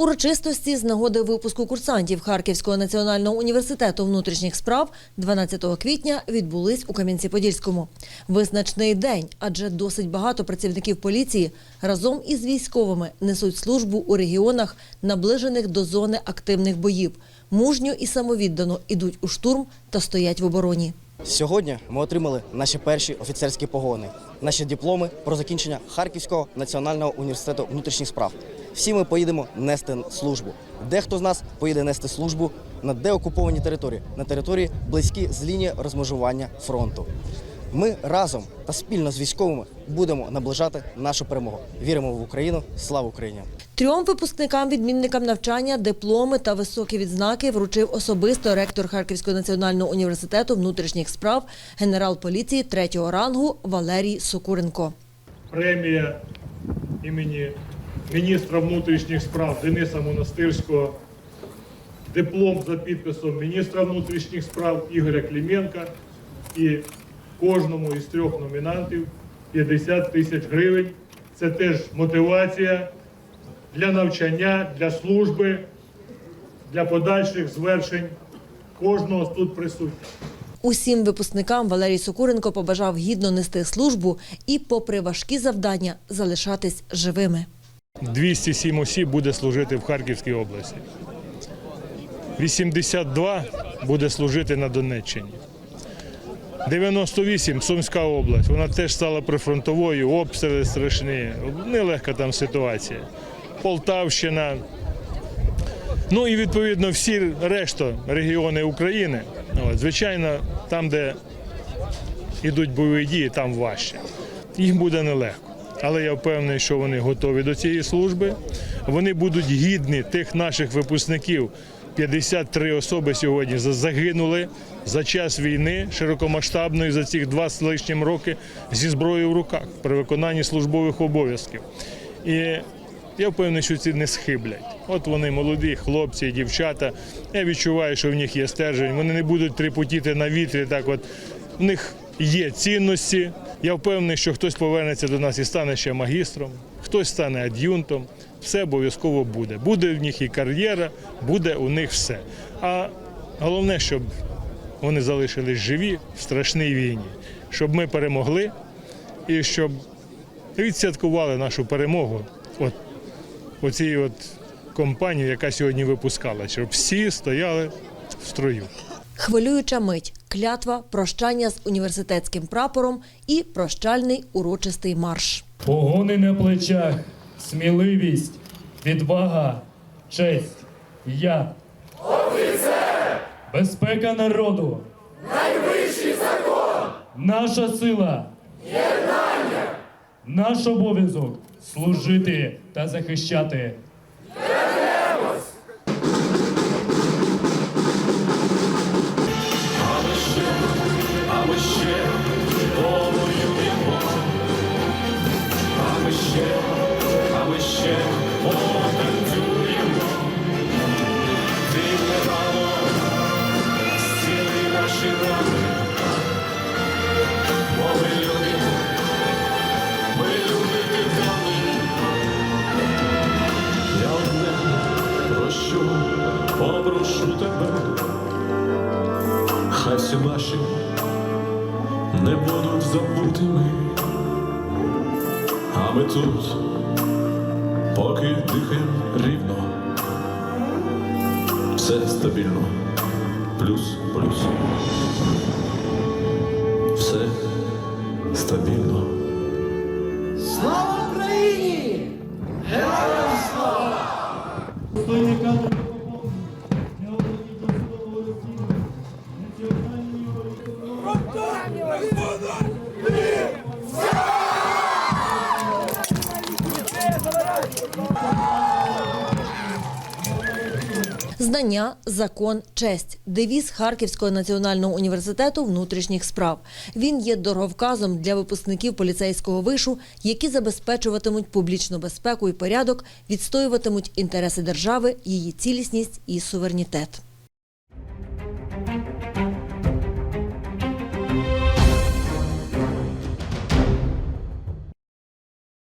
Урочистості з нагоди випуску курсантів Харківського національного університету внутрішніх справ 12 квітня відбулись у Кам'янці-Подільському. Визначний день, адже досить багато працівників поліції разом із військовими несуть службу у регіонах, наближених до зони активних боїв. Мужньо і самовіддано ідуть у штурм та стоять в обороні. Сьогодні ми отримали наші перші офіцерські погони, наші дипломи про закінчення Харківського національного університету внутрішніх справ. Всі ми поїдемо нести службу. Дехто з нас поїде нести службу на деокупованій території, на території близькі з лінії розмежування фронту. Ми разом та спільно з військовими будемо наближати нашу перемогу. Віримо в Україну. Слава Україні! Трьом випускникам відмінникам навчання, дипломи та високі відзнаки вручив особисто ректор Харківського національного університету внутрішніх справ генерал поліції третього рангу Валерій Сокуренко. премія імені міністра внутрішніх справ Дениса Монастирського, диплом за підписом міністра внутрішніх справ Ігоря Клименка і кожному із трьох номінантів 50 тисяч гривень. Це теж мотивація для навчання, для служби, для подальших звершень кожного з тут присутніх. Усім випускникам Валерій Сокуренко побажав гідно нести службу і, попри важкі завдання, залишатись живими. 207 осіб буде служити в Харківській області. 82 буде служити на Донеччині. 98 Сумська область. Вона теж стала прифронтовою, обстріли страшні. Нелегка там ситуація. Полтавщина. Ну і відповідно всі решта регіони України. Звичайно, там, де йдуть бойові дії, там важче. Їм буде нелегко. Але я впевнений, що вони готові до цієї служби. Вони будуть гідні тих наших випускників. 53 особи сьогодні загинули за час війни широкомасштабної за ці два з лишнім роки зі зброєю в руках при виконанні службових обов'язків. І я впевнений, що ці не схиблять. От вони молоді, хлопці, дівчата. Я відчуваю, що в них є стержень. Вони не будуть трепотіти на вітрі. Так, от в них є цінності. Я впевнений, що хтось повернеться до нас і стане ще магістром, хтось стане ад'юнтом. Все обов'язково буде. Буде в них і кар'єра, буде у них все. А головне, щоб вони залишились живі в страшній війні, щоб ми перемогли і щоб відсвяткували нашу перемогу. От оцій от компанії, яка сьогодні випускала, щоб всі стояли в строю. Хвилююча мить, клятва, прощання з університетським прапором і прощальний урочистий марш. Погони на плечах, сміливість, відвага, честь. Я. Офіцер! Безпека народу. Найвищий закон. Наша сила. Єднання. Наш обов'язок служити та захищати. Ми ще повоюємо, а ми ще, а ми ще потанцюємо. Ти недавно зціли наші рани, бо ми люди, ми люди відомі. Я одне прощу, попрошу тебе. Хай всі не будуть забутими, а ми тут, поки дихаємо рівно, все стабільно, плюс, плюс, все стабільно. Знання, закон, честь девіз Харківського національного університету внутрішніх справ. Він є дороговказом для випускників поліцейського вишу, які забезпечуватимуть публічну безпеку і порядок, відстоюватимуть інтереси держави, її цілісність і суверенітет.